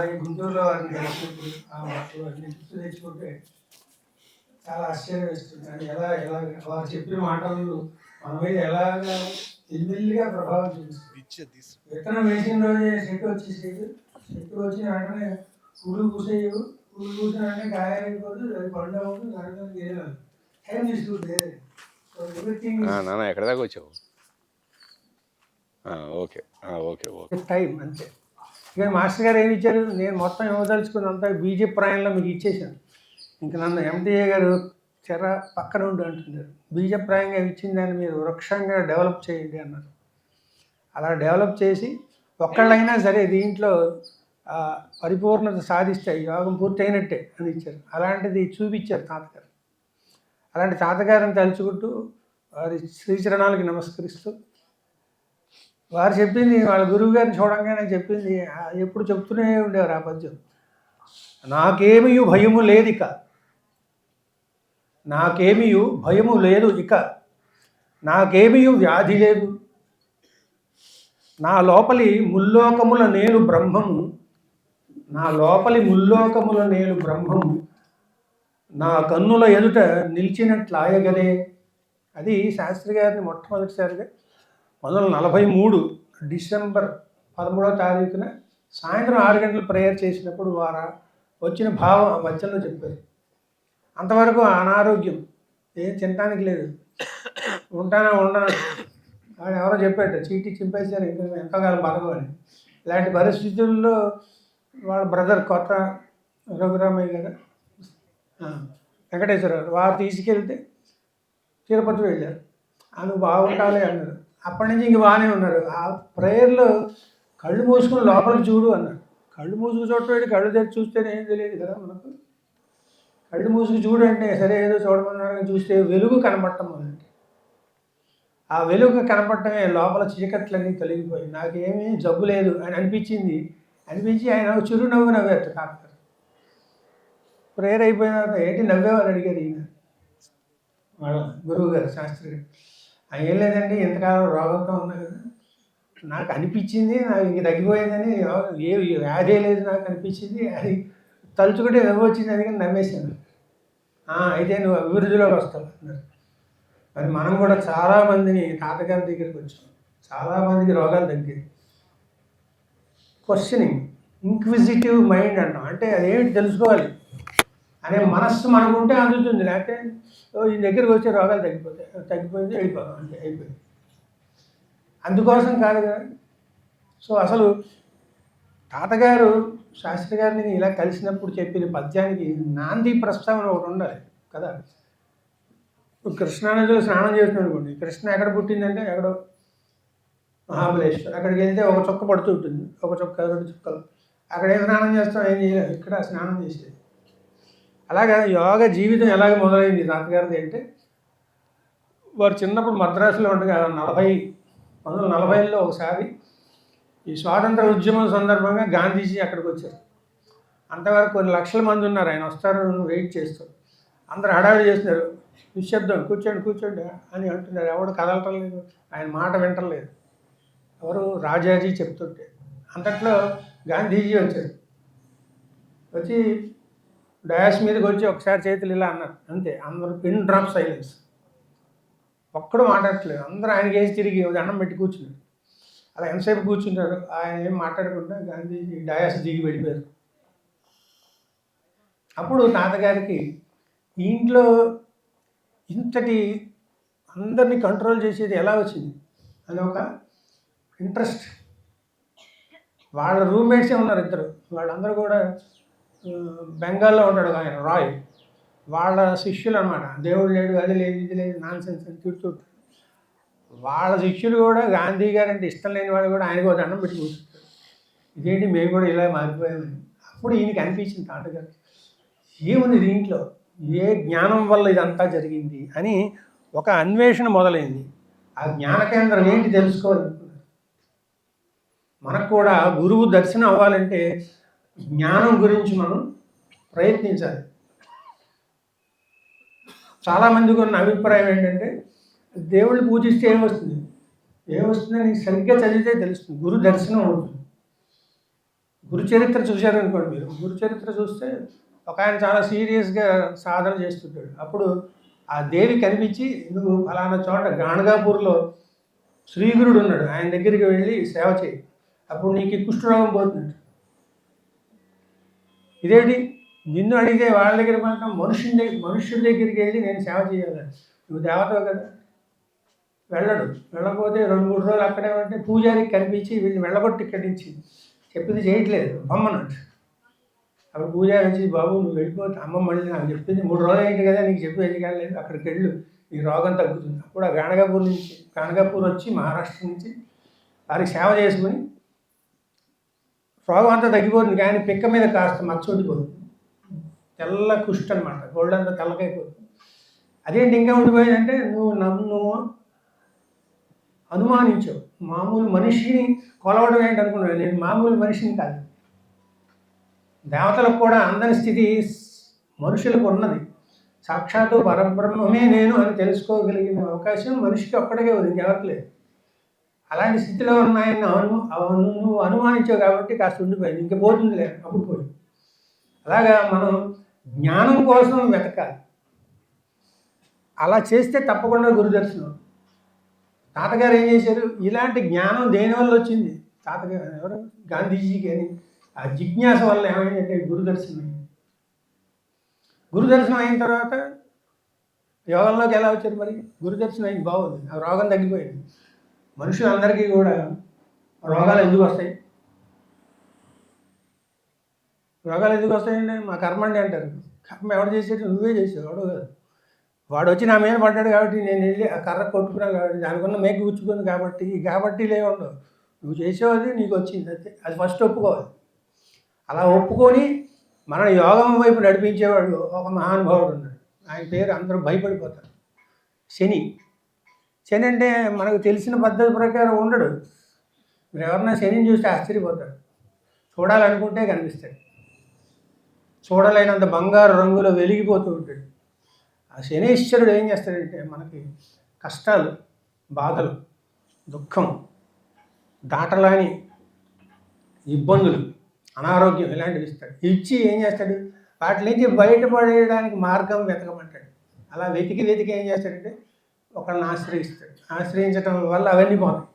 అలాగే గుంటూరులో వారిని కలిసినప్పుడు ఆ మాటలు అన్ని గుర్తు తెచ్చుకుంటే చాలా ఆశ్చర్యం వేస్తుంది. అది ఎలా ఎలా వారు చెప్పిన మాటలు మన మీద ఎలాగా ఎల్మెల్లిగా ప్రభావం చూపిస్తుంది. విత్తనం వేసిన రోజే చెట్టు వచ్చేసేది చెట్టు వచ్చిన వెంటనే పురుగు పూసేయవు. పురుగు పూసిన వెంటనే కాయ అది పండు అవ్వదు దాంట్లో గేరాలి టైం తీసుకుంటే నాన్న ఎక్కడ దాకా వచ్చావు? ఆ, ఓకే. ఆ, ఓకే ఓకే. టైం అంతే. ఇక మాస్టర్ గారు ఏమి ఇచ్చారు? నేను మొత్తం ఇవ్వదలుచుకున్నంత బీజేపీ ప్రాయంలో మీకు ఇచ్చేసాను ఇంక నన్ను ఎంటీఏ గారు చెర పక్కన ఉండి అంటున్నారు. బీజప్రాయంగా ఇచ్చిన దాన్ని మీరు వృక్షంగా డెవలప్ చేయండి అన్నారు. అలా డెవలప్ చేసి ఒక్కళ్ళైనా సరే దీంట్లో పరిపూర్ణత సాధిస్తే యోగం పూర్తయినట్టే అని ఇచ్చారు. అలాంటిది చూపించారు తాతగారు. అలాంటి తాతగారిని తలుచుకుంటూ వారి శ్రీచరణాలకి నమస్కరిస్తూ వారు చెప్పింది వాళ్ళ గురువు గారిని చూడంగానే చెప్పింది ఎప్పుడు చెప్తూనే ఉండేవారు ఆ పద్యం. నాకేమీ భయము లేదు ఇక నాకేమీ భయము లేదు ఇక. నాకేమీ వ్యాధి లేదు. నా లోపలి ముల్లోకముల నేను బ్రహ్మము. నా లోపలి ముల్లోకముల నేను బ్రహ్మము. నా కన్నుల ఎదుట నిలిచినట్లాయగలే అది శాస్త్రి గారిని మొట్టమొదటిసారిగా వందల నలభై మూడు డిసెంబర్ పదమూడవ తారీఖున సాయంత్రం ఆరు గంటలు ప్రేయర్ చేసినప్పుడు వారు వచ్చిన భావం ఆ మధ్యలో చెప్పారు అంతవరకు అనారోగ్యం ఏం తినడానికి లేదు. ఉంటానా ఉండనా? ఆయన ఎవరో చెప్పాడు చీటీ చింపేశారు ఇంకా ఎంతకాలం బతకమని. ఇలాంటి పరిస్థితుల్లో వాళ్ళ బ్రదర్ కొత్త రఘురామయ్య గారు వెంకటేశ్వర వెంకటేశ్వరరావు వారు తీసుకెళ్తే తిరుపతి వెళ్ళారు. అందుకు బాగుండాలి అన్నారు. అప్పటి నుంచి ఇంక బాగానే ఉన్నారు ఆ ప్రేయర్లో కళ్ళు మూసుకుని లోపలికి చూడు అన్నారు కళ్ళు మూసుకు చూడటం కళ్ళు తెరిచి చూస్తేనే ఏం తెలియదు కదా మనకు. కళ్ళు మూసుకు చూడు అంటే సరే ఏదో చూడమన్నారు కానీ చూస్తే వెలుగు కనపడటం మొదలండి ఆ వెలుగు కనపడటమే లోపల చీకట్లన్నీ తొలగిపోయి నాకేమీ జబ్బు లేదు అని అనిపించింది. అనిపించి ఆయన చిరునవ్వు నవ్వారు కాకపోతే. ప్రేయర్ అయిపోయిన తర్వాత ఏంటి నవ్వేవారు అడిగారు ఈయన? గురువు గారు శాస్త్రి గారు. "ఆ, ఏం లేదండి ఎంతకాలం రోగంతో ఉన్నా కదా. నాకు అనిపించింది నాకు ఇంక తగ్గిపోయిందని ఏ వ్యాధి లేదు నాకు అనిపించింది. అది తలుచుకుంటే నవ్వు వచ్చింది అని కానీ నవ్వేశాను అయితే నువ్వు అభివృద్ధిలోకి వస్తావు అన్నారు. మరి మనం కూడా చాలామందిని తాతగారి దగ్గరికి వచ్చాం. చాలామందికి రోగాలు తగ్గాయి. క్వశ్చనింగ్ ఇంక్విజిటివ్ మైండ్ అంటాం అంటే అదేమిటి తెలుసుకోవాలి? అనే మనస్సు మనకుంటే అందుతుంది. లేకపోతే ఈ దగ్గరికి వచ్చే రోగాలు తగ్గిపోతాయి. తగ్గిపోయింది వెళ్ళిపోతాం అంటే అయిపోయింది. అందుకోసం కాదు కదా. సో అసలు తాతగారు శాస్త్రి గారిని ఇలా కలిసినప్పుడు చెప్పిన పద్యానికి నాంది ప్రస్తావన ఒకటి ఉండాలి కదా. కృష్ణానదిలో స్నానం చేస్తున్నాడు అనుకోండి. కృష్ణ ఎక్కడ పుట్టిందంటే ఎక్కడో మహాబలేశ్వర్. అక్కడికి వెళ్తే ఒక చుక్క పడుతూ ఉంటుంది. ఒక చుక్క రెండు చుక్కలు. అక్కడ ఏం స్నానం చేస్తాం? ఏం చేయలేదు ఇక్కడ స్నానం చేసేది. అలాగా యోగ జీవితం ఎలాగ మొదలైంది? తాతగారిది అంటే వారు చిన్నప్పుడు మద్రాసులో ఉండగా నలభై పంతొమ్మిది వందల నలభైలో ఒకసారి ఈ స్వాతంత్ర ఉద్యమం సందర్భంగా గాంధీజీ అక్కడికి వచ్చారు. అంతవరకు కొన్ని లక్షల మంది ఉన్నారు. ఆయన వస్తారు వెయిట్ చేస్తారు అందరు హడావిడి చేస్తున్నారు. నిశ్శబ్దం కూర్చోండి కూర్చోండి అని అంటున్నారు. ఎవడు కదలటం లేదు. ఆయన మాట వింటలేదు ఎవరు రాజాజీ చెప్తుంటే అంతట్లో గాంధీజీ వచ్చారు. వచ్చి డయాస్ మీదకి వచ్చి ఒకసారి చేతులు ఇలా అన్నారు. అంతే. అందరూ పిన్ డ్రాప్ సైలెన్స్. ఒక్కడు మాట్లాడట్లేదు. అందరూ ఆయనకి వేసి తిరిగి దండం పెట్టి కూర్చున్నారు. అలా ఎంతసేపు కూర్చుంటారు? ఆయన ఏం మాట్లాడకుండా గాంధీజీ డయాస్ దిగి వెళ్ళిపోయారు. అప్పుడు తాతగారికి ఇంట్లో ఇంతటి అందరినీ కంట్రోల్ చేసేది ఎలా వచ్చింది? అది ఒక ఇంట్రెస్ట్. వాళ్ళ రూమ్మేట్సే ఉన్నారు ఇద్దరు. వాళ్ళందరూ కూడా బెంగాల్లో ఉంటాడు ఆయన రాయ్. వాళ్ళ శిష్యులు అనమాట దేవుడు లేడు అది లేదు ఇది లేదు నాన్ సెన్స్ అని తిడుతుంటారు వాళ్ళ శిష్యులు కూడా గాంధీ గారు అంటే ఇష్టం లేని వాళ్ళు కూడా ఆయనకు దండం పెట్టి కూర్చుంటారు. ఇదేంటి మేము కూడా ఇలా మారిపోయామని అప్పుడు ఈయనకి అనిపించింది తాటగారు ఏముంది దీంట్లో? ఏ జ్ఞానం వల్ల ఇదంతా జరిగింది అని ఒక అన్వేషణ మొదలైంది. ఆ జ్ఞాన కేంద్రం ఏంటి తెలుసుకోవాలనుకున్నారు. మనకు కూడా గురువు దర్శనం అవ్వాలంటే జ్ఞానం గురించి మనం ప్రయత్నించాలి. చాలామందికి ఉన్న అభిప్రాయం ఏంటంటే దేవుడిని పూజిస్తే ఏమొస్తుంది? ఏమొస్తుందని సరిగ్గా చదివితే తెలుస్తుంది. గురు దర్శనం అవుతుంది. గురు చరిత్ర చూశారనుకోండి మీరు. గురు చరిత్ర చూస్తే ఒక ఆయన చాలా సీరియస్గా సాధన చేస్తుంటాడు. అప్పుడు ఆ దేవి కనిపించి నువ్వు ఫలానా చోట గాణగాపూర్లో శ్రీగురుడు ఉన్నాడు. ఆయన దగ్గరికి వెళ్ళి సేవ చేయి. అప్పుడు నీకు కుష్ఠరోగం పోతుంది ఇదేంటి? నిన్ను అడిగితే వాళ్ళ దగ్గర మాత్రం మనుషుని దగ్గర మనుషుల దగ్గరికి వెళ్ళి నేను సేవ చేయాలి. నువ్వు దేవతవు కదా. వెళ్ళడు. వెళ్ళకపోతే రెండు మూడు రోజులు అక్కడే ఉంటే పూజారికి కనిపించి వీళ్ళు వెళ్ళగొట్టి ఇక్కడి నుంచి. చెప్పింది చేయట్లేదు. బొమ్మనట్టు. అప్పుడు పూజారి వచ్చి బాబు నువ్వు వెళ్ళిపోతే అమ్మ మళ్ళీ నాకు చెప్పింది మూడు రోజులు అయింది కదా నీకు చెప్పి వెళ్ళగలేదు అక్కడికి వెళ్ళు. నీ రోగం తగ్గుతుంది. అప్పుడు ఆ గాణగాపూర్ నుంచి గాణగాపూర్ వచ్చి మహారాష్ట్ర నుంచి వారికి సేవ చేసుకుని రోగం అంతా తగ్గిపోతుంది కానీ పిక్క మీద కాస్త మచ్చోడిపోతుంది తెల్ల కుష్టి అనమాట గోల్డ్ అంతా తెల్లకైపోతుంది. అదేంటి ఇంకా ఉండిపోయిందంటే నువ్వు నన్ను అనుమానించావు. మామూలు మనిషిని కొలవడం ఏంటి అనుకున్నావు నేను మామూలు మనిషిని కాదు. దేవతలకు కూడా అందని స్థితి మనుషులకు ఉన్నది. సాక్షాత్తు పరబ్రహ్మమే నేను అని తెలుసుకోగలిగిన అవకాశం మనిషికి ఒక్కడికే ఉంది. ఇంకెవరికి లేదు. అలాంటి స్థితిలో ఉన్నాయని అను నువ్వు అనుమానించావు కాబట్టి కాస్త ఉండిపోయింది ఇంక పోతుందిలే అప్పుడు పోయి. అలాగా మనం జ్ఞానం కోసం వెతకాలి. అలా చేస్తే తప్పకుండా గురుదర్శనం. తాతగారు ఏం చేశారు? ఇలాంటి జ్ఞానం దేనివల్ల వచ్చింది? తాతగారు ఎవరు? గాంధీజీకి అని ఆ జిజ్ఞాస వల్ల ఏమైందంటే గురుదర్శనం అయింది. గురుదర్శనం అయిన తర్వాత యోగంలోకి ఎలా వచ్చారు మరి? గురుదర్శనం అయింది బాగుంది. ఆ రోగం తగ్గిపోయింది. మనుషులందరికీ కూడా రోగాలు ఎందుకు వస్తాయి? రోగాలు ఎందుకు వస్తాయండి? మా కర్మ అండి అంటారు. కర్మ ఎవడు చేసేది? నువ్వే చేసావు ఎవడో కాదు. వాడు వచ్చి నా మీద పడ్డాడు కాబట్టి నేను వెళ్ళి ఆ కర్ర కొట్టుకున్నాను కాబట్టి దానికున్న మేక గుచ్చుకుంది కాబట్టి ఈ కాబట్టి లేవుండవు నువ్వు చేసేవాది నీకు వచ్చింది. అంతే. అది ఫస్ట్ ఒప్పుకోవాలి. అలా ఒప్పుకొని మన యోగం వైపు నడిపించేవాడు ఒక మహానుభావుడు ఉన్నాడు. ఆయన పేరు అందరూ భయపడిపోతారు. శని. శని అంటే మనకు తెలిసిన పద్ధతి ప్రకారం ఉండడు. మీరు ఎవరన్నా శనిని చూస్తే ఆశ్చర్యపోతాడు చూడాలనుకుంటే కనిపిస్తాడు. చూడలేనంత బంగారు రంగులో వెలిగిపోతూ ఉంటాడు. ఆ శనీశ్వరుడు ఏం చేస్తాడంటే మనకి కష్టాలు బాధలు దుఃఖం దాటలాని ఇబ్బందులు అనారోగ్యం ఇలాంటివి ఇస్తాడు. ఇచ్చి ఏం చేస్తాడు? వాటి నుంచి బయటపడేయడానికి మార్గం వెతకమంటాడు. అలా వెతికి వెతికి ఏం చేస్తాడంటే ఒకరిని ఆశ్రయిస్తాడు. ఆశ్రయించడం వల్ల అవన్నీ పోతాయి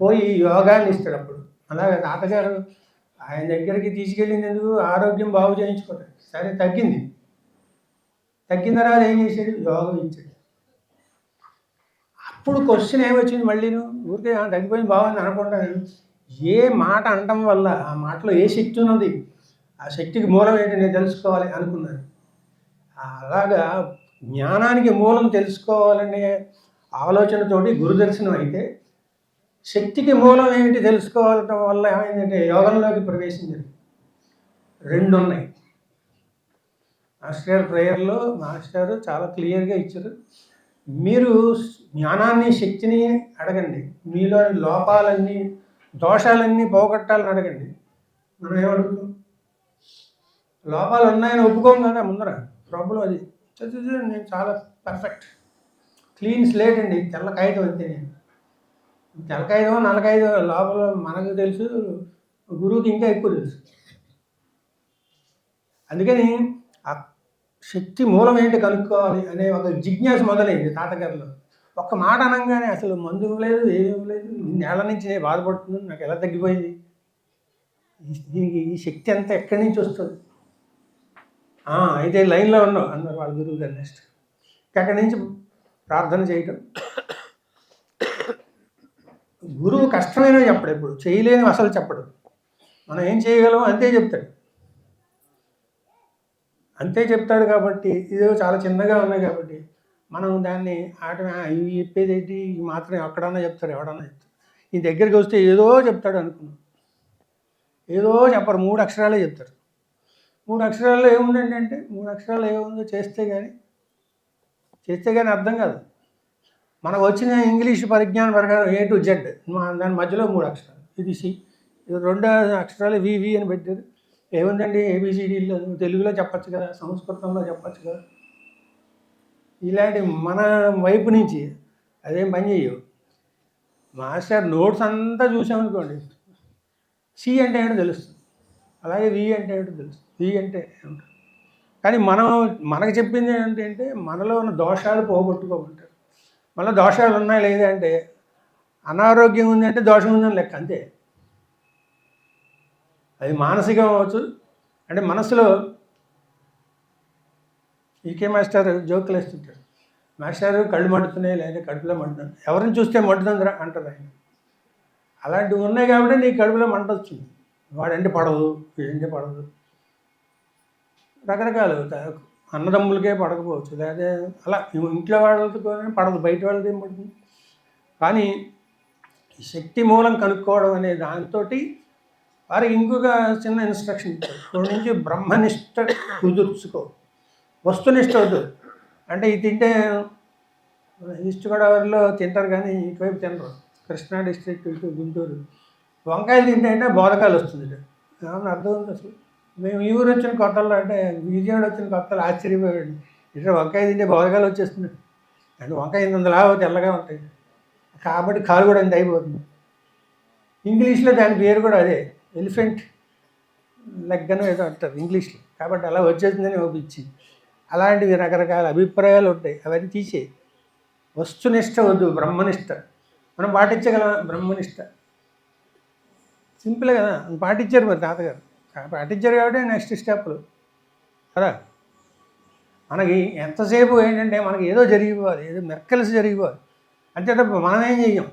పోయి యోగాన్ని ఇస్తాడు అప్పుడు. అలాగే తాతగారు ఆయన దగ్గరికి తీసుకెళ్ళినందుకు ఆరోగ్యం బాగు చేయించుకుంటాడు సరే తగ్గింది. తగ్గిన తర్వాత ఏం చేశాడు? యోగం ఇచ్చాడు. అప్పుడు క్వశ్చన్ ఏమొచ్చింది మళ్ళీ? ఊరికే తగ్గిపోయింది బాగుంది అనుకుంటాను ఏ మాట అనటం వల్ల ఆ మాటలో ఏ శక్తి ఉన్నది? ఆ శక్తికి మూలం ఏంటి నేను తెలుసుకోవాలి అనుకున్నాను. అలాగా జ్ఞానానికి మూలం తెలుసుకోవాలనే ఆలోచనతోటి గురుదర్శనం అయితే శక్తికి మూలం ఏమిటి తెలుసుకోవటం వల్ల ఏమైందంటే యోగంలోకి ప్రవేశించింది రెండు ఉన్నాయి మాస్టర్ ప్రేయర్లో మాస్టర్ చాలా క్లియర్గా ఇచ్చారు. మీరు జ్ఞానాన్ని శక్తిని అడగండి. మీలో లోపాలన్నీ దోషాలన్నీ పోగొట్టాలని అడగండి. మనం ఏమడుగుతాం లోపాలు ఉన్నాయని ఒప్పుకోం కదా ముందర. ప్రాబ్లం అది. చదువు నేను చాలా పర్ఫెక్ట్ క్లీన్ స్లేట్ అండి తెల్ల కాగితం అంతే నేను. తెల్ల కాగితం నల్ల కాగితం లోపల మనకు తెలుసు గురువుకి ఇంకా ఎక్కువ తెలుసు. అందుకని ఆ శక్తి మూలం ఏంటి కనుక్కోవాలి అనే ఒక జిజ్ఞాస మొదలైంది తాతగారిలో. ఒక్క మాట అనగానే అసలు మందు లేదు ఏం లేదు నేల నుంచి నేను బాధపడుతున్నాను నాకు ఎలా తగ్గిపోయింది? ఈ- దీనికి ఈ శక్తి అంతా ఎక్కడి నుంచి వస్తుంది? అయితే లైన్లో ఉన్నావు అన్నారు వాళ్ళ గురువు గారు నెక్స్ట్ అక్కడి నుంచి ప్రార్థన చేయటం. గురువు కష్టమైన చెప్పడు ఎప్పుడు. చేయలేని అసలు చెప్పడు. మనం ఏం చేయగలం అంతే చెప్తాడు. అంతే చెప్తాడు కాబట్టి ఇదో చాలా చిన్నగా ఉన్నాయి కాబట్టి మనం దాన్ని ఆట ఇవి చెప్పేది ఏంటి? ఇవి మాత్రం ఎక్కడన్నా చెప్తాడు ఎవడన్నా చెప్తాడు. ఈ దగ్గరికి వస్తే ఏదో చెప్తాడు అనుకున్నాం. ఏదో చెప్పరు మూడు అక్షరాలే చెప్తారు మూడు అక్షరాల్లో ఏముందండి అంటే? మూడు అక్షరాలు ఏముందో చేస్తే కానీ చేస్తే కానీ అర్థం కాదు. మనకు వచ్చిన ఇంగ్లీష్ పరిజ్ఞానం ప్రకారం ఏ టు జెడ్ దాని మధ్యలో మూడు అక్షరాలు. ఇది సి ఇది రెండు అక్షరాలు వివి అని పెట్టారు. ఏముందండి? ఏబిసిడీలో తెలుగులో చెప్పచ్చు కదా సంస్కృతంలో చెప్పచ్చు కదా. ఇలాంటి మన వైపు నుంచి అదేం పని చేయవు. మాస్టర్ నోట్స్ అంతా చూసామనుకోండి సి అంటే ఏంటో తెలుస్తుంది. అలాగే వి అంటే ఏంటో తెలుస్తుంది. ఈ అంటే కానీ మనం మనకు చెప్పింది ఏంటంటే మనలో ఉన్న దోషాలు పోగొట్టుకోమంటారు. మళ్ళీ దోషాలు ఉన్నాయి లేదా అంటే అనారోగ్యం ఉంది అంటే దోషం ఉందని లెక్క అంతే. అది మానసికం అవ్వచ్చు. అంటే మనసులో ఈకే మాస్టర్ జోకులు వేస్తుంటాడు మాస్టర్ కళ్ళు మండుతున్నాయి లేదా కడుపులో మండుతుంది. ఎవరిని చూస్తే మండుతుందిరా అంటారు ఆయన. అలాంటివి ఉన్నాయి కాబట్టి నీ కడుపులో మంట వచ్చింది వాడంటే పడదు వీడంటే పడదు. రకరకాలు అన్నదమ్ములకే పడకపోవచ్చు. లేదా అలా ఇంట్లో వాళ్ళతో పడదు బయట వాళ్ళది ఏం పడుతుంది? కానీ శక్తి మూలం కనుక్కోవడం అనే దాంతో వారికి ఇంకొక చిన్న ఇన్స్ట్రక్షన్ ఇచ్చారు. ఇప్పుడు నుంచి బ్రహ్మనిష్ట కుదుర్చుకో. వస్తునిష్ట వద్దు. అంటే ఇది తింటే ఈస్ట్ గోదావరిలో తింటారు కానీ ఇటువైపు తినరు. కృష్ణా డిస్ట్రిక్ట్ ఇటు గుంటూరు. వంకాయలు తింటే అంటే బోధకాయలు వస్తుంది ఏమన్నా అర్థం ఉంది అసలు? మేము ఈ ఊరు వచ్చిన కొత్తలో అంటే విజయవాడ వచ్చిన కొత్తలో ఆశ్చర్యపోయాడు. ఇట్లా వంకాయ తింటే బోధకాలు వచ్చేస్తున్నాయి. అంటే వంకాయ ఎనిమిది లావు తెల్లగా ఉంటాయి. కాబట్టి కాలు కూడా అంత అయిపోతుంది. ఇంగ్లీష్లో దాని పేరు కూడా అదే ఎలిఫెంట్ లెగ్గను ఏదో అంటారు ఇంగ్లీష్లో. కాబట్టి అలా వచ్చేసిందని ఒప్పించింది అలాంటివి రకరకాల అభిప్రాయాలు ఉంటాయి. అవన్నీ తీసేయి వస్తునిష్ట వద్దు బ్రహ్మనిష్ట. మనం పాటించగలం బ్రహ్మనిష్ట. సింపుల్ కదా పాటించారు మరి తాతగారు. పాటించారు కాబట్టి నెక్స్ట్ స్టెప్లు కదా? మనకి ఎంతసేపు ఏంటంటే మనకి ఏదో జరిగిపోవాలి ఏదో మెరకల్స్ జరిగిపోవాలి. అంతే తప్ప మనం ఏం చెయ్యం?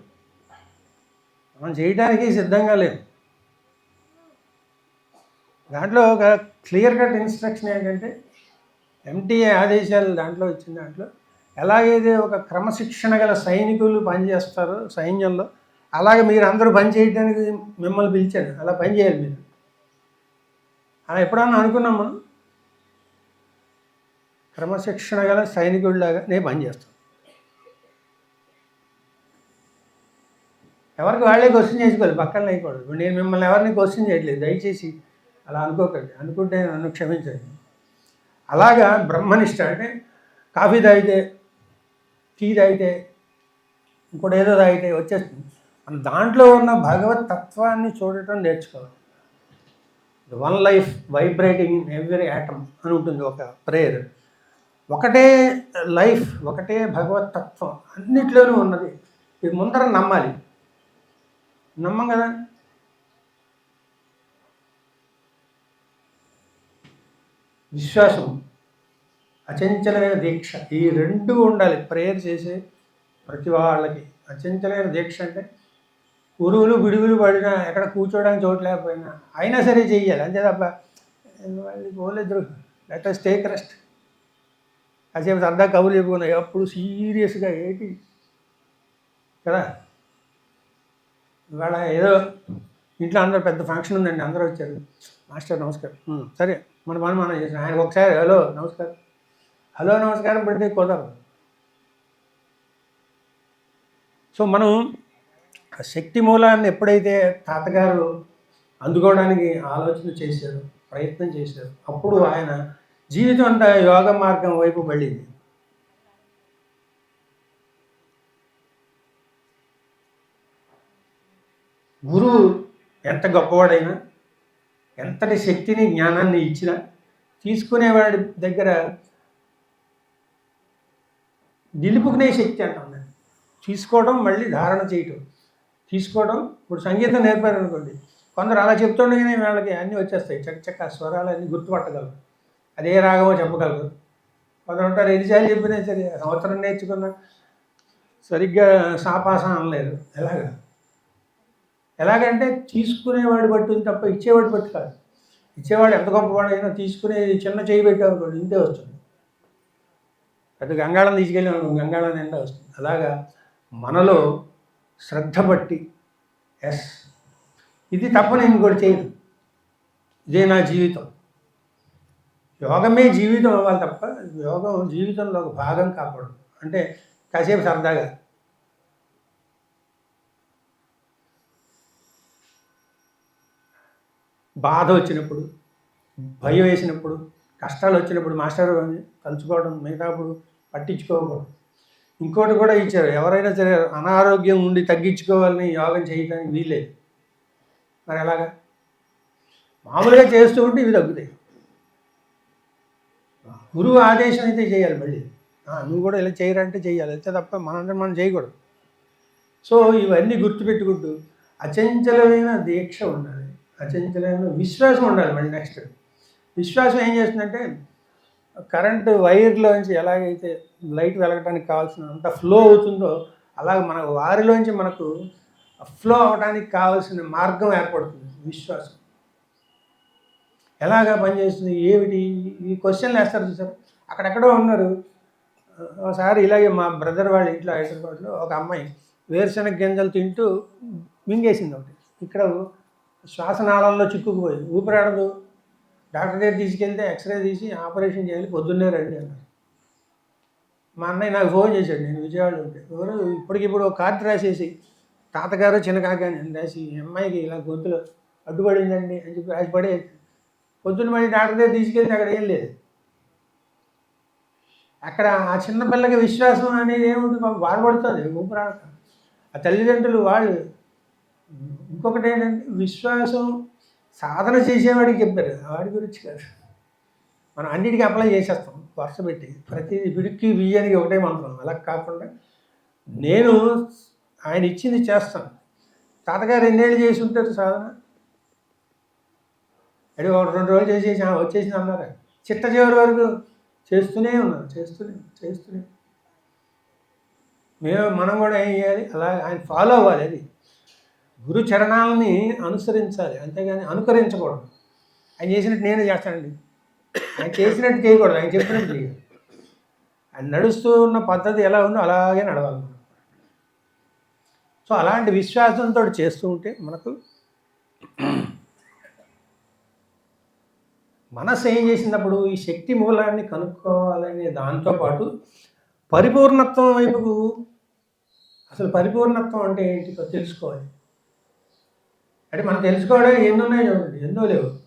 మనం చేయడానికి సిద్ధంగా లేము దాంట్లో ఒక క్లియర్ కట్ ఇన్స్ట్రక్షన్ ఏంటంటే ఎంటీఏ ఆదేశాలు దాంట్లో ఇచ్చిన దాంట్లో ఎలాగైతే ఒక క్రమశిక్షణ గల సైనికులు పనిచేస్తారో సైన్యంలో అలాగే మీరు అందరూ పని చేయడానికి మిమ్మల్ని పిలిచాను అలా పని చేయాలి మీరు. అలా ఎప్పుడన్నా అనుకున్నాం మనం? క్రమశిక్షణ గల సైనికుడిలాగా నేను పని చేస్తాను ఎవరికి వాళ్ళే క్వశ్చన్ చేసుకోవాలి పక్కన లేకూడదు ఇప్పుడు నేను మిమ్మల్ని ఎవరిని క్వశ్చన్ చేయట్లేదు దయచేసి అలా అనుకోకండి. అనుకుంటే నన్ను క్షమించండి. అలాగా బ్రహ్మనిష్ట అంటే కాఫీ తాగితే టీ తాగితే ఇంకోటి ఏదో తాగితే వచ్చేస్తుంది. మన దాంట్లో ఉన్న భగవత్ తత్వాన్ని చూడటం నేర్చుకోవాలి. One life vibrating in every atom అని ఉంటుంది ఒక ప్రేయర్ ఒకటే లైఫ్ ఒకటే భగవత్ తత్వం అన్నిట్లోనూ ఉన్నది. ఇది ముందర నమ్మాలి. నమ్మం కదా? విశ్వాసం అచంచలమైన దీక్ష ఈ రెండు ఉండాలి. ప్రేయర్ చేసే ప్రతి వాళ్ళకి అచంచలమైన దీక్ష అంటే ఉరువులు బిడుగులు పడినా ఎక్కడ కూర్చోవడానికి చోటు లేకపోయినా అయినా సరే చెయ్యాలి. అంతే తప్ప వాళ్ళు పోలేదురు? లెట్ టేక్ రెస్ట్ కాసేపు సరదా కబుర్లు చెప్పుకున్నాయి అప్పుడు సీరియస్గా ఏంటి? కదా? ఇవాళ ఏదో ఇంట్లో అందరూ పెద్ద ఫంక్షన్ ఉందండి. అందరూ వచ్చారు. మాస్టర్ నమస్కారం. "ఉం, సరే మన పని మనం చేసాం ఆయన ఒకసారి హలో నమస్కారం. హలో నమస్కారం పెడితే కుదరదు. సో మనం ఆ శక్తి మూలాన్ని ఎప్పుడైతే తాతగారు అందుకోవడానికి ఆలోచన చేశారు ప్రయత్నం చేశారు అప్పుడు ఆయన జీవితం అంతా యోగ మార్గం వైపు వెళ్ళింది. గురువు ఎంత గొప్పవాడైనా ఎంతటి శక్తిని జ్ఞానాన్ని ఇచ్చినా తీసుకునేవాడి దగ్గర నిలుపుకునే శక్తి అంటాం తీసుకోవడం మళ్ళీ ధారణ చేయటం. తీసుకోవడం ఇప్పుడు సంగీతం నేర్పారు అనుకోండి కొందరు అలా చెప్తుండగానే వాళ్ళకి అన్నీ వచ్చేస్తాయి. చక్క చక్క స్వరాలు అన్నీ గుర్తుపట్టగలరు. అదే రాగమో చెప్పగలరు. కొందరు ఉంటారు ఎన్నిసార్లు చెప్పినా సరే సంవత్సరం నేర్చుకున్నా సరిగ్గా సాపాసం అనలేరు ఎలాగా? ఎలాగంటే తీసుకునేవాడు బట్టి ఉంది తప్ప ఇచ్చేవాడు బట్టి కాదు. ఇచ్చేవాడు ఎంత గొప్పవాడైనా తీసుకునే చిన్న చేయి పెట్టామనుకోండి ఇంతే వస్తుంది. పెద్ద గంగాళం తీసుకెళ్ళి గంగాళం నిండా వస్తుంది. అలాగా మనలో శ్రద్ధ బట్టి ఎస్. ఇది తప్ప నేను ఇంకోటి చేయను. ఇదే నా జీవితం. యోగమే జీవితం అవ్వాలి తప్ప యోగం జీవితంలో ఒక భాగం కాకూడదు. అంటే కాసేపు సరదాగా. బాధ వచ్చినప్పుడు భయం వేసినప్పుడు కష్టాలు వచ్చినప్పుడు మాస్టర్ అని తలుచుకోవడం మిగతాప్పుడు పట్టించుకోకూడదు. ఇంకోటి కూడా ఇచ్చారు. ఎవరైనా సరే అనారోగ్యం ఉండి తగ్గించుకోవాలని యోగం చేయడానికి వీల్లేదు. మరి ఎలాగా? మామూలుగా చేస్తూ ఉంటే ఇవి తగ్గుతాయి. గురువు ఆదేశం అయితే చేయాలి మళ్ళీ. నువ్వు కూడా ఇలా చేయరంటే చేయాలి. అయితే తప్ప మనందరం మనం చేయకూడదు. సో ఇవన్నీ గుర్తుపెట్టుకుంటూ అచంచలమైన దీక్ష ఉండాలి. అచంచలమైన విశ్వాసం ఉండాలి మళ్ళీ నెక్స్ట్. విశ్వాసం ఏం చేస్తుందంటే కరెంటు వైర్లోంచి ఎలాగైతే లైట్ వెలగడానికి కావాల్సిన అంత ఫ్లో అవుతుందో అలాగ మన వారిలోంచి మనకు ఫ్లో అవడానికి కావాల్సిన మార్గం ఏర్పడుతుంది. విశ్వాసం. ఎలాగా పనిచేస్తుంది? ఏమిటి? ఈ క్వశ్చన్లు వేస్తారు చూసారు? అక్కడెక్కడో ఉన్నారు. ఒకసారి ఇలాగే మా బ్రదర్ వాళ్ళ ఇంట్లో హైదరాబాద్లో ఒక అమ్మాయి వేరుశనగ గింజలు తింటూ మింగేసింది ఒకటి. ఇక్కడ శ్వాసనాళంలో చిక్కుకుపోయి ఊపిరాడదు. డాక్టర్ దగ్గర తీసుకెళ్తే ఎక్స్రే తీసి ఆపరేషన్ చేయాలి పొద్దున్నే రండి అన్నారు. మా అన్నయ్య నాకు ఫోన్ చేశాడు నేను విజయవాడలో ఉంటే. ఎవరు ఇప్పటికిప్పుడు ఒక కార్డు రాసేసి తాతగారు చిన్న కాకాని రాసి అమ్మాయికి ఇలా గొంతులో అడ్డుపడిందండి అని చెప్పి రాసి పడే పొద్దున్న మళ్ళీ డాక్టర్ దగ్గర తీసుకెళ్తే అక్కడ ఏం లేదు. అక్కడ ఆ చిన్నపిల్లకి విశ్వాసం అనేది ఏముంటుంది బాధపడుతుంది ఊపిరాక ఆ తల్లిదండ్రులు వాళ్ళు ఇంకొకటి ఏంటంటే విశ్వాసం సాధన చేసేవాడికి చెప్పారు. వాడి గురించి కాదు. మనం అన్నిటికీ అప్లై చేసేస్తాం. వరుస పెట్టి ప్రతి విడికి బియ్యానికి ఒకటే మంత్రం. అలా కాకుండా నేను ఆయన ఇచ్చింది చేస్తాను. తాతగారు ఎన్నేళ్ళు చేసి ఉంటారు సాధన? అడిగి ఒక రెండు రోజులు చేసేసి వచ్చేసింది అన్నారు? చిట్ట చివరి వరకు చేస్తూనే ఉన్నాం. చేస్తూనే చేస్తూనే. మేము మనం కూడా ఏం చేయాలి? అలా ఆయన ఫాలో అవ్వాలి అది. గురు చరణాలని అనుసరించాలి అంతేగాని అనుకరించకూడదు. ఆయన చేసినట్టు నేను చేస్తానండి. ఆయన చేసినట్టు చేయకూడదు ఆయన చెప్పినట్టు చేయాలి ఆయన నడుస్తూ ఉన్న పద్ధతి ఎలా ఉందో అలాగే నడవాలి. సో అలాంటి విశ్వాసంతో చేస్తూ ఉంటే మనకు మనసు ఏం చేసినప్పుడు ఈ శక్తి మూలాన్ని కనుక్కోవాలనే దాంతోపాటు పరిపూర్ణత్వం వైపుకు అసలు పరిపూర్ణత్వం అంటే ఏంటి తెలుసుకోవాలి. అంటే మనం తెలుసుకోవడం ఎన్ని ఉన్నాయి చూడండి ఎన్నో లేవు.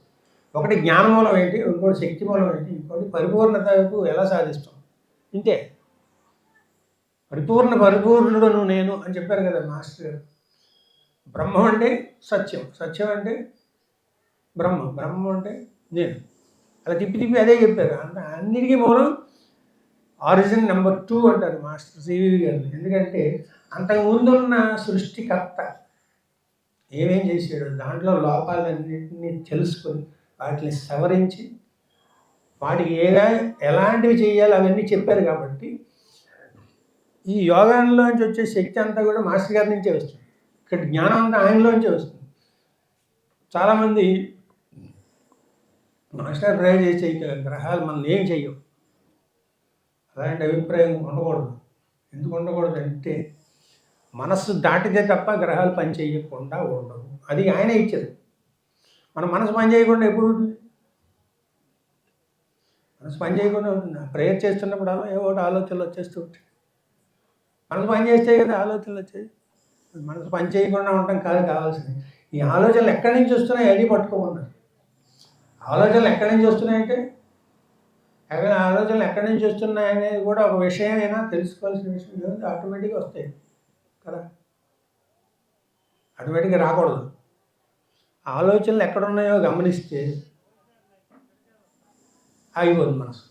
ఒకటి జ్ఞాన మూలం ఏంటి ఇంకోటి శక్తి మూలం ఏంటి ఇంకోటి పరిపూర్ణత వైపు ఎలా సాధిస్తాం? ఇంతే. పరిపూర్ణ పరిపూర్ణుడును నేను అని చెప్పారు కదా మాస్టర్ గారు. బ్రహ్మం అంటే సత్యం సత్యం అంటే బ్రహ్మ బ్రహ్మం అంటే నేను. అలా తిప్పి తిప్పి అదే చెప్పారు. అంత అన్నిటికీ మూలం ఆరిజిన్ నెంబర్ టూ అంటారు మాస్టర్ సివి గారు. ఎందుకంటే అంతకు ముందున్న సృష్టికర్త ఏమేం చేశాడు? దాంట్లో లోపాలన్నింటినీ తెలుసుకొని వాటిని సవరించి వాటికి ఏగా ఎలాంటివి చేయాలి అవన్నీ చెప్పారు కాబట్టి ఈ యోగాలోంచి వచ్చే శక్తి అంతా కూడా మాస్టర్ గారి నుంచే వస్తుంది. ఇక్కడ జ్ఞానం అంతా ఆయనలోంచే వస్తుంది. చాలామంది మాస్టర్ డ్రైవ్ చేసే గ్రహాలు మనం ఏం చెయ్యవు అలాంటి అభిప్రాయం ఉండకూడదు. ఎందుకు ఉండకూడదు అంటే మనస్సు దాటితే తప్ప గ్రహాలు పని చేయకుండా ఉండవు. అది ఆయన ఇచ్చేది. మన మనసు పని చేయకుండా ఎప్పుడు ఉంటుంది? మనసు పని చేయకుండా ఉంటుంది. ప్రేయర్ చేస్తున్నప్పుడు ఏవో ఒకటి ఆలోచనలు వచ్చేస్తూ ఉంటాయి. మనసు పని చేస్తే కదా ఆలోచనలు వచ్చాయి మనసు పని చేయకుండా ఉండటం కాదు కావాల్సింది. ఈ ఆలోచనలు ఎక్కడి నుంచి వస్తున్నాయి అది పట్టుకోమన్నారు. ఆలోచనలు ఎక్కడి నుంచి వస్తున్నాయంటే ఎక్కడ ఆలోచనలు ఎక్కడి నుంచి వస్తున్నాయి అనేది కూడా ఒక విషయమైనా తెలుసుకోవాల్సిన విషయం ఆటోమేటిక్గా వస్తాయి. కదా? అటువైపుగా రాకూడదు. ఆలోచనలు ఎక్కడున్నాయో గమనిస్తే ఆగిపోతుంది మనసు.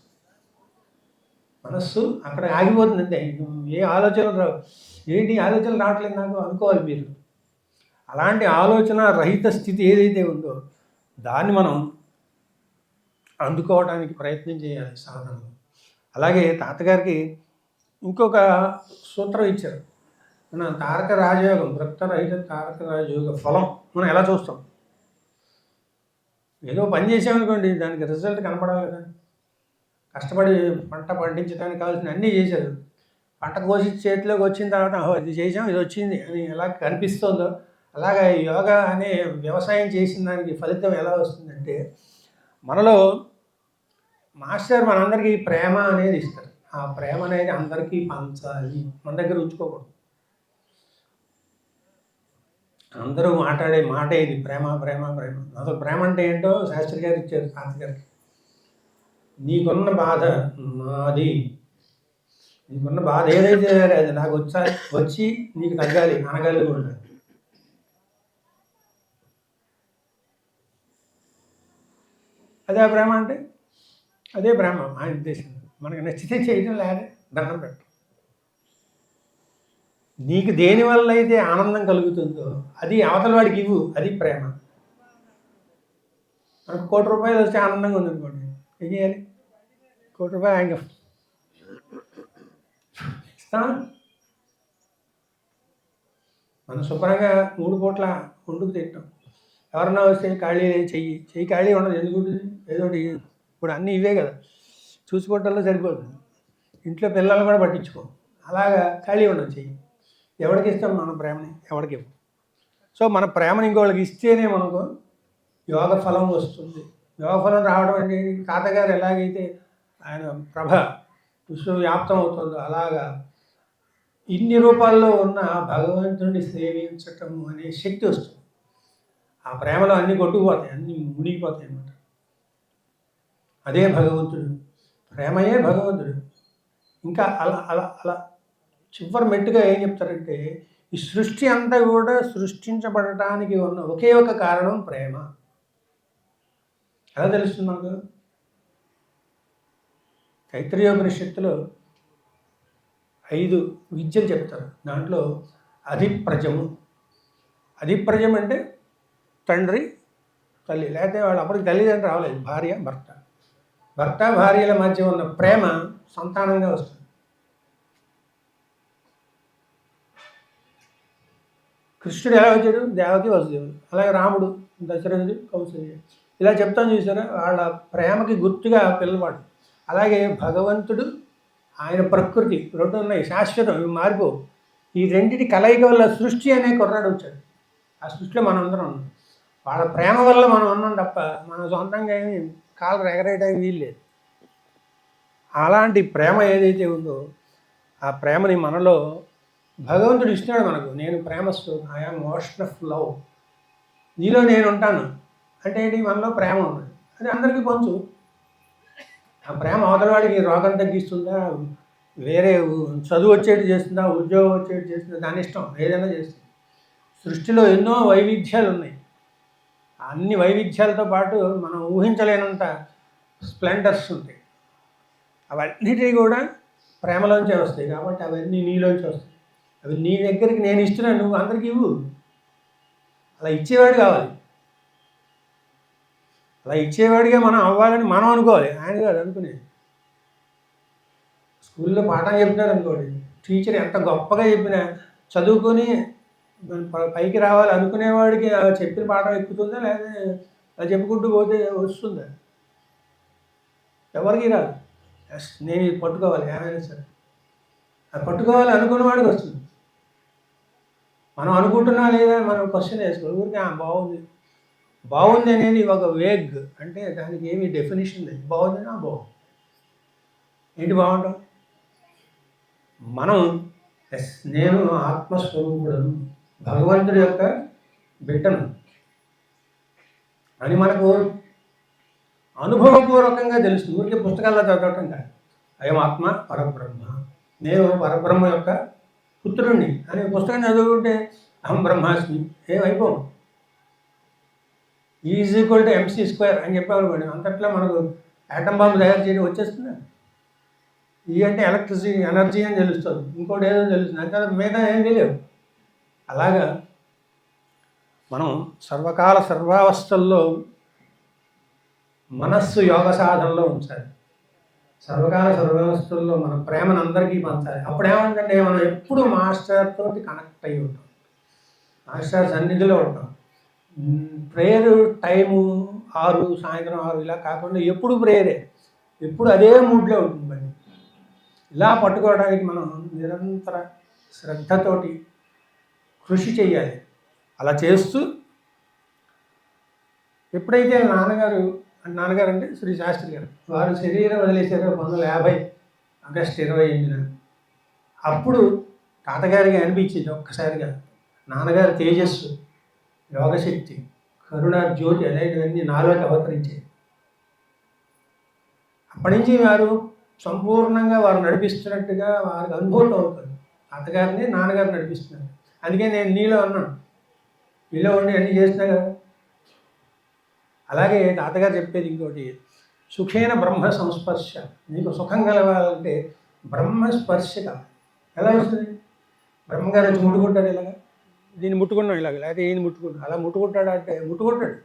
మనస్సు అక్కడ ఆగిపోతుంది అంతే ఏ ఆలోచనలు రావు ఏంటి ఆలోచనలు రావట్లేదు నాకు అనుకోవాలి మీరు. అలాంటి ఆలోచన రహిత స్థితి ఏదైతే ఉందో దాన్ని మనం అందుకోవడానికి ప్రయత్నం చేయాలి సాధనలో. అలాగే తాతగారికి ఇంకొక సూత్రం ఇచ్చారు. మన తారక రాజయోగం భక్త రహిత తారక రాజయోగ ఫలం. మనం ఎలా చూస్తాం? ఏదో పని చేసామనుకోండి దానికి రిజల్ట్ కనపడాలి కదా. కష్టపడి పంట పండించడానికి కావాల్సిన అన్నీ చేశారు. పంట కోసి చేతిలోకి వచ్చిన తర్వాత ఇది చేసాం ఇది వచ్చింది అని ఎలా కనిపిస్తుందో అలాగే యోగా అనే వ్యవసాయం చేసిన దానికి ఫలితం ఎలా వస్తుందంటే మనలో మాస్టర్ మనందరికీ ప్రేమ అనేది ఇస్తారు. ఆ ప్రేమ అనేది అందరికీ పంచాలి. మన దగ్గర ఉంచుకోకూడదు. అందరూ మాట్లాడే మాట ఇది. ప్రేమ ప్రేమ ప్రేమ. అసలు ప్రేమ అంటే ఏంటో శాస్త్రి గారు ఇచ్చారు తాత గారికి. నీకున్న బాధ నాది నీకున్న బాధ ఏదైతే అది నాకు వచ్చా వచ్చి నీకు తగ్గాలి అనగాలి కూడా అదే ప్రేమ అంటే? అదే ప్రేమ ఆయన ఉద్దేశం. మనకు నచ్చితే చేయడం లేదా దండం పెట్టు నీకు దేనివల్ల అయితే ఆనందం కలుగుతుందో అది అవతల వాడికి ఇవ్వు అది ప్రేమ. మనకు కోటి రూపాయలు వస్తే ఆనందంగా ఉందనుకోండి ఏం చేయాలి? కోటి రూపాయలు ఆయన ఇస్తాం. మనం శుభ్రంగా మూడు పూట్ల వండుకు తింటాం. ఎవరన్నా వస్తే ఖాళీ చెయ్యి. చెయ్యి ఖాళీ ఉండదు. ఎందుకు ఏదో ఒకటి ఇప్పుడు అన్నీ ఇవే కదా. చూసుకోవటంలో సరిపోతుంది. ఇంట్లో పిల్లలు కూడా పట్టించుకో. అలాగా ఖాళీ ఉండదు చెయ్యి. ఎవరికి ఇస్తాం మన ప్రేమని? ఎవరికి ఇవ్వం సో మన ప్రేమని ఇంకోళ్ళకి ఇస్తేనే మనకు యోగ ఫలం వస్తుంది. యోగ ఫలం రావడం అంటే తాతగారు ఎలాగైతే ఆయన ప్రభ విశ్వవ్యాప్తం అవుతుందో అలాగా ఇన్ని రూపాల్లో ఉన్న భగవంతుడిని సేవించటం అనే శక్తి వస్తుంది. ఆ ప్రేమలో అన్ని కొట్టుకుపోతాయి అన్ని మునిగిపోతాయి అన్నమాట. అదే భగవంతుడు. ప్రేమయే భగవంతుడు. ఇంకా అలా అలా అలా చివరి మెట్టుగా ఏం చెప్తారంటే ఈ సృష్టి అంతా కూడా సృష్టించబడటానికి ఉన్న ఒకే ఒక కారణం ప్రేమ. ఎలా తెలుస్తుంది మనకు? తైత్రయోపనిషత్తులో ఐదు విద్యలు చెప్తారు. దాంట్లో అధిప్రజము. అధిప్రజం అంటే తండ్రి తల్లి. లేకపోతే వాళ్ళు అప్పటికి తల్లిదండ్రులు రావలేదు భార్య భర్త. భర్త భార్యల మధ్య ఉన్న ప్రేమ సంతానంగా వస్తుంది. కృష్ణుడు ఎలా వచ్చాడు? దేవకి వసుదేవుడు. అలాగే రాముడు దశరథుడు కౌశల్య ఇలా చెప్తాను చూసారా? వాళ్ళ ప్రేమకి గుర్తుగా పిల్లవాడు అలాగే భగవంతుడు ఆయన ప్రకృతి రెండు ఉన్నాయి శాశ్వతం ఇవి మారిపోవు ఈ రెండింటి కలయిక వల్ల సృష్టి అనే కుర్రాడు వచ్చాడు. ఆ సృష్టిలో మనం అందరం ఉన్నాం. వాళ్ళ ప్రేమ వల్ల మనం ఉన్నాం తప్ప మన సొంతంగా ఏమి కాలు ఎగరేయడానికి వీల్లేదు అలాంటి ప్రేమ ఏదైతే ఉందో ఆ ప్రేమని మనలో భగవంతుడు ఇస్తున్నాడు మనకు. నేను ప్రేమస్తు I am motion of love నీలో నేను ఉంటాను. అంటే ఏంటి? మనలో ప్రేమ ఉన్నది. అది అందరికీ పంచు ఆ ప్రేమ అవతలవాడికి రోగం తగ్గిస్తుందా? వేరే చదువు వచ్చేటి చేస్తుందా? ఉద్యోగం వచ్చేటి చేస్తుందా? దాని ఇష్టం. ఏదైనా చేస్తుంది. సృష్టిలో ఎన్నో వైవిధ్యాలు ఉన్నాయి. అన్ని వైవిధ్యాలతో పాటు మనం ఊహించలేనంత స్ప్లెండర్స్ ఉంటాయి. అవన్నిటినీ కూడా ప్రేమలోంచే వస్తాయి. కాబట్టి అవన్నీ నీలోంచి వస్తాయి. అవి నీ దగ్గరికి నేను ఇస్తున్నాను నువ్వు అందరికి ఇవ్వు. అలా ఇచ్చేవాడు కావాలి. అలా ఇచ్చేవాడిగా మనం అవ్వాలని మనం అనుకోవాలి. ఆయన కాదు అనుకునే. స్కూల్లో పాఠం చెప్తున్నారు అనుకోండి. టీచర్ ఎంత గొప్పగా చెప్పినా చదువుకొని ప- పైకి రావాలి అనుకునేవాడికి చెప్పిన పాఠం ఎక్కుతుందా లేదా అది చెప్పుకుంటూ పోతే వస్తుందా? ఎవరికి రాదు. నేను ఇది పట్టుకోవాలి ఏమైనా సరే. అది పట్టుకోవాలి అనుకున్న వాడికి వస్తుంది. మనం అనుకుంటున్నా లేదా మనం క్వశ్చన్ వేసుకోవాలి. ఊరికే "ఆ, బాగుంది. బాగుంది అనేది ఒక వేగ్. అంటే దానికి ఏమి డెఫినేషన్ లేదు. బాగుంది ఆ బాగుంది. ఏంటి బాగుంటాం? మనం ఎస్ నేను ఆత్మస్వరూపుడను భగవంతుడి యొక్క బిడ్డను అని మనకు అనుభవపూర్వకంగా తెలుస్తుంది. ఊరికే పుస్తకాల్లో చదవటం కాదు. అయం ఆత్మ పరబ్రహ్మ. నేను పరబ్రహ్మ యొక్క పుత్రుణ్ణి. అనే పుస్తకం చదువుకుంటే అహం బ్రహ్మాస్మి ఏమైపోం is equal to M C square అని చెప్పామనుకోండి అంతట్లో మనకు ఆటం బాంబు తయారు చేయడం వచ్చేస్తుందా? ఈ అంటే ఎలక్ట్రిసిటీ ఎనర్జీ అని తెలుస్తుంది. ఇంకోటి ఏదో తెలుస్తుంది. అంతే మిగతా ఏం తెలియదు. అలాగా మనం సర్వకాల సర్వావస్థల్లో మనస్సు యోగ సాధనలో ఉంచాలి. సర్వకాల సర్వవ్యవస్థల్లో మన ప్రేమను అందరికీ పంచాలి. అప్పుడు ఏమంటే మనం ఎప్పుడు మాస్టర్ తోటి కనెక్ట్ అయ్యి ఉంటాం. మాస్టర్ సన్నిధిలో ఉంటాం. ప్రేయర్ టైము ఆరు సాయంత్రం ఆరు ఇలా కాకుండా ఎప్పుడు ప్రేయరే ఎప్పుడు అదే మూడ్లో ఉంటుంది బండి ఇలా పట్టుకోవడానికి మనం నిరంతర శ్రద్ధతోటి కృషి చేయాలి. అలా చేస్తూ ఎప్పుడైతే నాన్నగారు నాన్నగారు అంటే శ్రీ శాస్త్రి గారు. వారు శరీరం వదిలేశారు పంతొమ్మిది వందల యాభై ఆగస్ట్ ఇరవై ఎనిమిదిన. అప్పుడు తాతగారికి అనిపించింది ఒక్కసారిగా. నాన్నగారి తేజస్సు యోగశక్తి కరుణ జ్యోతి అనేటివన్నీ నాలోకి అవతరించాయి. అప్పటి నుంచి వారు సంపూర్ణంగా వారు నడిపిస్తున్నట్టుగా వారికి అనుభూతం అవుతుంది. తాతగారిని నాన్నగారు నడిపిస్తున్నారు. అందుకే నేను నీలో అన్నాను. నీలో ఉండి అన్నీ చేసినా కదా అలాగే తాతగారు చెప్పేది ఇంకోటి సుఖేన బ్రహ్మ సంస్పర్శ. నీకు సుఖం కలవాలంటే బ్రహ్మ స్పర్శ కావాలి ఎలా వస్తుంది? బ్రహ్మగారు వచ్చి ముట్టుకుంటాడు ఇలాగా? దీన్ని ముట్టుకున్నాం ఇలాగ లేకపోతే ఈయన ముట్టుకుంటాడు. అలా ముట్టుకుంటాడు అంటే ముట్టుకుంటాడు.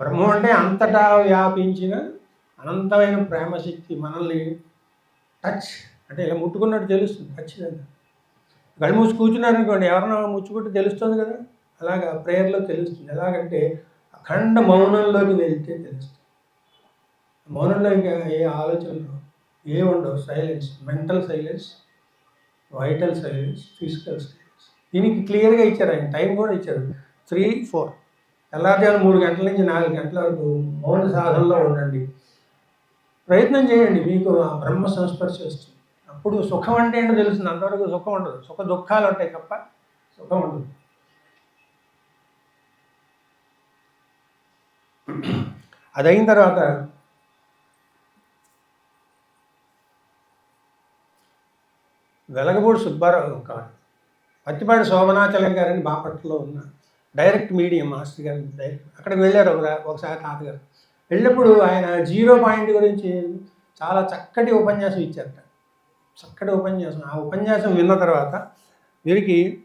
బ్రహ్మ అంటే అంతటా వ్యాపించిన అనంతమైన ప్రేమశక్తి మనల్ని టచ్ అంటే ఇలా ముట్టుకున్నట్టు తెలుస్తుంది ఖచ్చితంగా గడి మూసి కూర్చున్నారనుకోండి ఎవరైనా ముచ్చుకుంటే తెలుస్తుంది కదా? అలాగా ప్రేయర్లో తెలుస్తుంది. ఎలాగంటే అఖండ మౌనంలోకి వెళ్తే తెలుస్తుంది. మౌనంలో ఇంకా ఏ ఆలోచనలు ఏ ఉండవు. Silence mental silence vital silence physical silence. దీనికి క్లియర్గా ఇచ్చారు ఆయన టైం కూడా ఇచ్చారు. Three four. తెల్లారుజాము మూడు గంటల నుంచి నాలుగు గంటల వరకు మౌన సాధనలో ఉండండి. ప్రయత్నం చేయండి. మీకు ఆ బ్రహ్మ సంస్పర్శ వస్తుంది. అప్పుడు సుఖం అంటే ఏంటో తెలుస్తుంది. అంతవరకు సుఖం ఉండదు. సుఖ దుఃఖాలు ఉంటాయి తప్ప సుఖం ఉండదు. అది అయిన తర్వాత వెలగపూడి సుబ్బారావు కాదు పత్తిపాటి శోభనాచలం గారని బాపట్లలో ఉన్న డైరెక్ట్ మీడియం మాస్టర్ గారు డైరెక్ట్ అక్కడికి వెళ్ళారు ఒక ఒకసారి తాతగారు. వెళ్ళినప్పుడు ఆయన జీరో పాయింట్ గురించి చాలా చక్కటి ఉపన్యాసం ఇచ్చారట. చక్కటి ఉపన్యాసం. ఆ ఉపన్యాసం విన్న తర్వాత వీరికి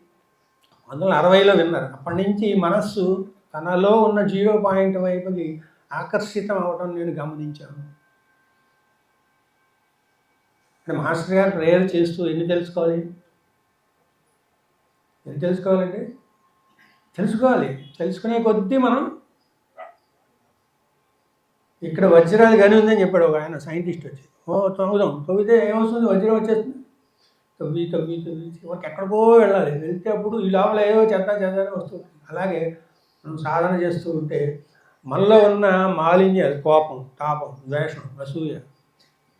వందల అరవైలో విన్నారు. అప్పటి నుంచి మనస్సు తనలో ఉన్న జీరో పాయింట్ వైపుకి ఆకర్షితం అవడం నేను గమనించాను. అంటే మాస్టర్ గారు ప్రేయర్ చేస్తూ ఎన్ని తెలుసుకోవాలి? ఎన్ని తెలుసుకోవాలండి? తెలుసుకోవాలి. తెలుసుకునే కొద్దీ మనం ఇక్కడ వజ్రాలు కానీ ఉందని చెప్పాడు ఒక ఆయన సైంటిస్ట్ వచ్చి. ఓ తొమ్మిదాం తవ్వితే ఏమొస్తుంది? వజ్రం వచ్చేస్తుంది. తవ్వి తవ్వి తవ్వి చివరికి ఎక్కడికో వెళ్ళాలి. వెళ్తే అప్పుడు ఈ లోపల ఏదో చెత్త చెత్త వస్తుంది. అలాగే మనం సాధన చేస్తూ ఉంటే మనలో ఉన్న మాలిన్యాలు కోపం తాపం ద్వేషం అసూయ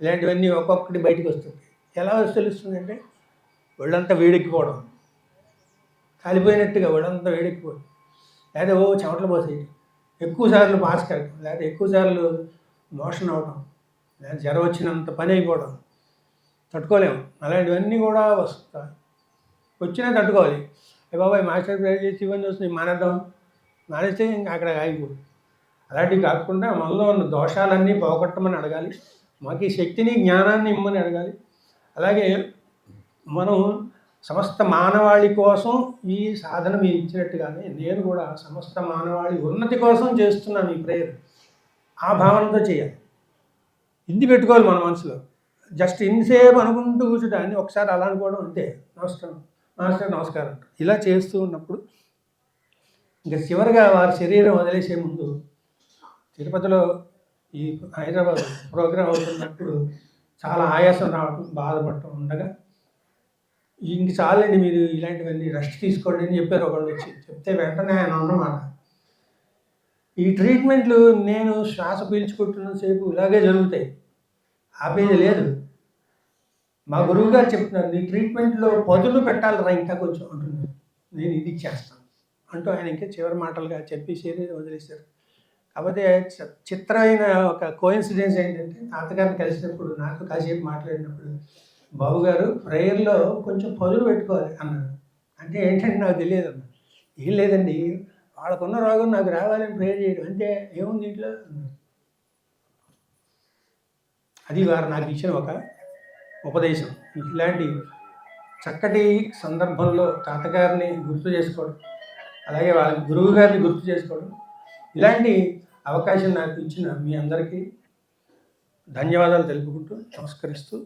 ఇలాంటివన్నీ ఒక్కొక్కటి బయటకు వస్తుంది ఎలా తెలుస్తుందంటే వీళ్ళంతా ఒళ్ళంతా వేడెక్కిపోవడం కాలిపోయినట్టుగా ఒళ్ళంతా వేడెక్కిపోవడం. లేదా ఓ చెమటలు పోసేయడం ఎక్కువసార్లు మాస్క్ పాస్ కట్టడం లేదా ఎక్కువ సార్లు మోషన్ అవడం లేదా జ్వరం వచ్చినంత పని అయిపోవడం తట్టుకోలేము. అలాంటివన్నీ కూడా వస్తాయి. వచ్చినా తట్టుకోవాలి. ఏ బాబాయ్ మాస్టర్ ప్రేర్ చేసి ఇవన్నీ వస్తుంది మానేద్దాం. మానేస్తే ఇంకా అక్కడ ఆగిపోదు. అలాంటివి కాకుండా మనలో ఉన్న దోషాలన్నీ పోగొట్టమని అడగాలి. మాకు ఈ శక్తిని జ్ఞానాన్ని ఇమ్మని అడగాలి. అలాగే మనం సమస్త మానవాళి కోసం ఈ సాధన మీరు ఇచ్చినట్టుగానే నేను కూడా సమస్త మానవాళి ఉన్నతి కోసం చేస్తున్నాను ఈ ప్రేయర్ ఆ భావనతో చేయాలి. ఇది పెట్టుకోవాలి మన మనసులో. జస్ట్ ఇన్సేపు అనుకుంటూ కూర్చోటాన్ని ఒకసారి అలా అనుకోవడం అంతే. నమస్కారం. నమస్కారం నమస్కారం. అంట. ఇలా చేస్తూ ఉన్నప్పుడు ఇంకా చివరిగా వారి శరీరం వదిలేసే ముందు తిరుపతిలో ఈ హైదరాబాద్ ప్రోగ్రాం అవుతున్నప్పుడు చాలా ఆయాసం రావడం బాధపడటం ఉండగా ఇంక చాలండి మీరు ఇలాంటివన్నీ రెస్ట్ తీసుకోండి అని చెప్పారు ఒకళ్ళు వచ్చి. చెప్తే వెంటనే ఆయన అన్నమాట ఈ ట్రీట్మెంట్లు నేను శ్వాస పీల్చుకుంటున్నసేపు ఇలాగే జరుగుతాయి ఆపేది లేదు. మా గురువు గారు చెప్తున్నారు నీ ట్రీట్మెంట్లో పదులు పెట్టాలిరా ఇంకా కొంచెం అంటున్నారు. నేను ఇది చేస్తాను. అంటూ ఆయన ఇంకా చివరి మాటలుగా చెప్పేసి వదిలేశారు. కాకపోతే చిత్రమైన ఒక కోయిన్సిడెన్స్ ఏంటంటే తాతగారిని కలిసినప్పుడు నాకు కాసేపు మాట్లాడినప్పుడు బాబు గారు ప్రేయర్లో కొంచెం పదులు పెట్టుకోవాలి అన్నారు అంటే ఏంటంటే నాకు తెలియదు అన్న ఏం లేదండి వాళ్ళకున్న రోగం నాకు రావాలని ప్రేయర్ చేయడం. అంటే ఏముంది ఇంట్లో అది వారు నాకు ఇచ్చిన ఒక ఉపదేశం. ఇలాంటి చక్కటి సందర్భంలో తాతగారిని గుర్తు చేసుకోవడం అలాగే వాళ్ళ గురువు గారిని గుర్తు చేసుకోవడం. ఇలాంటి అవకాశం నాకు ఇచ్చిన మీ అందరికీ ధన్యవాదాలు తెలుపుకుంటూ నమస్కరిస్తూ